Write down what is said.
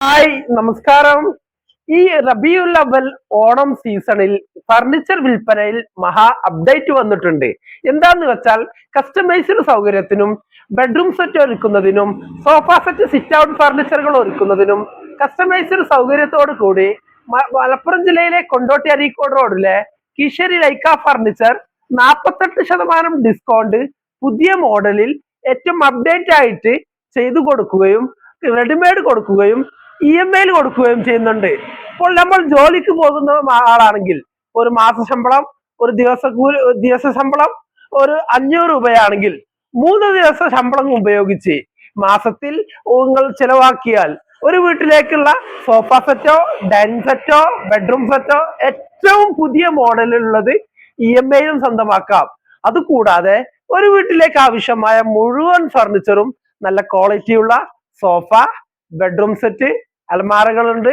Hi നമസ്കാരം. ഈ റബിയുൽ അവൽ ഓണം സീസണിൽ ഫർണിച്ചർ വിൽപ്പനയിൽ മഹാ അപ്ഡേറ്റ് വന്നിട്ടുണ്ട്. എന്താന്ന് വെച്ചാൽ കസ്റ്റമൈസ്ഡ് സൗകര്യത്തിനും ബെഡ്റൂം സെറ്റ് ഒരുക്കുന്നതിനും സോഫ സെറ്റ് സിറ്റ് ഔട്ട് ഫർണിച്ചറുകൾ ഒരുക്കുന്നതിനും കസ്റ്റമൈസ്ഡ് സൗകര്യത്തോടു കൂടി മലപ്പുറം ജില്ലയിലെ കൊണ്ടോട്ടി അരീക്കോട് റോഡിലെ കിഷരി ലൈക്ക ഫർണിച്ചർ നാൽപ്പത്തെട്ട് ശതമാനം ഡിസ്കൗണ്ട് പുതിയ മോഡലിൽ ഏറ്റവും അപ്ഡേറ്റ് ആയിട്ട് ചെയ്തു കൊടുക്കുകയും റെഡിമെയ്ഡ് കൊടുക്കുകയും ഇ എം ഐയിൽ കൊടുക്കുകയും ചെയ്യുന്നുണ്ട്. ഇപ്പോൾ നമ്മൾ ജോലിക്ക് പോകുന്ന ആളാണെങ്കിൽ ഒരു മാസ ശമ്പളം ഒരു ദിവസ ദിവസ ശമ്പളം ഒരു അഞ്ഞൂറ് രൂപയാണെങ്കിൽ മൂന്ന് ദിവസ ശമ്പളം ഉപയോഗിച്ച് മാസത്തിൽ നിങ്ങൾ ചിലവാക്കിയാൽ ഒരു വീട്ടിലേക്കുള്ള സോഫ സെറ്റോ ഡൈനിങ് സെറ്റോ ബെഡ്റൂം സെറ്റോ ഏറ്റവും പുതിയ മോഡലിലുള്ളത് ഇ എം ഐയിലും സ്വന്തമാക്കാം. അതുകൂടാതെ ഒരു വീട്ടിലേക്ക് ആവശ്യമായ മുഴുവൻ ഫർണിച്ചറും നല്ല ക്വാളിറ്റിയുള്ള സോഫ ബെഡ്റൂം സെറ്റ് അലമാരകളുണ്ട്.